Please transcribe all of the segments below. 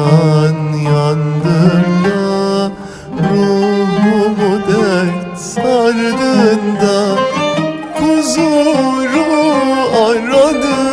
can yandığında Ruhumu dert sardığında Huzuru aradım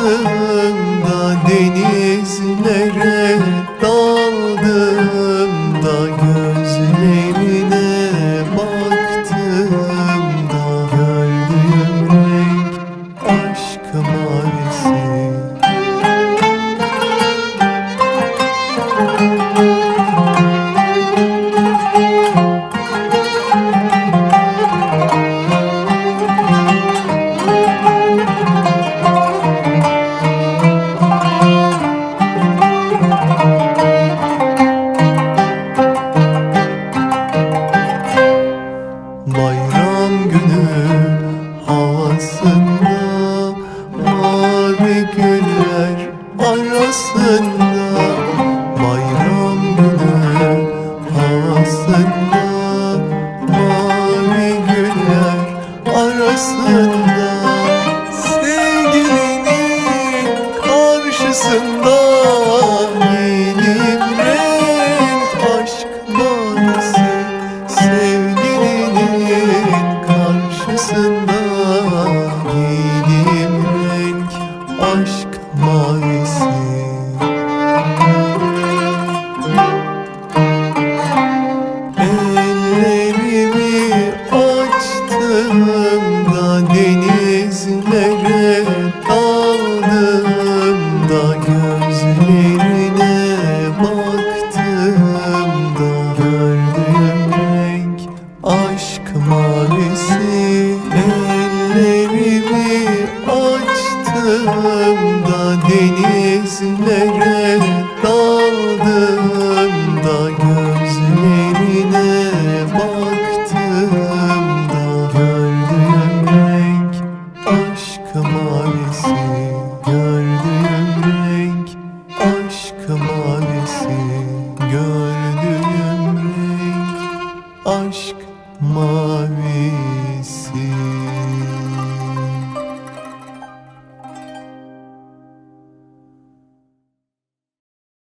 açtığımda denizlere Bayram günü havasında Mavi güller arasında Daldığımda denizlere Daldığımda gözlerine Baktığımda gördüğüm renk Aşk mavisi. Gördüğüm renk Aşk mavisi. Gördüğüm renk Aşk mavisi.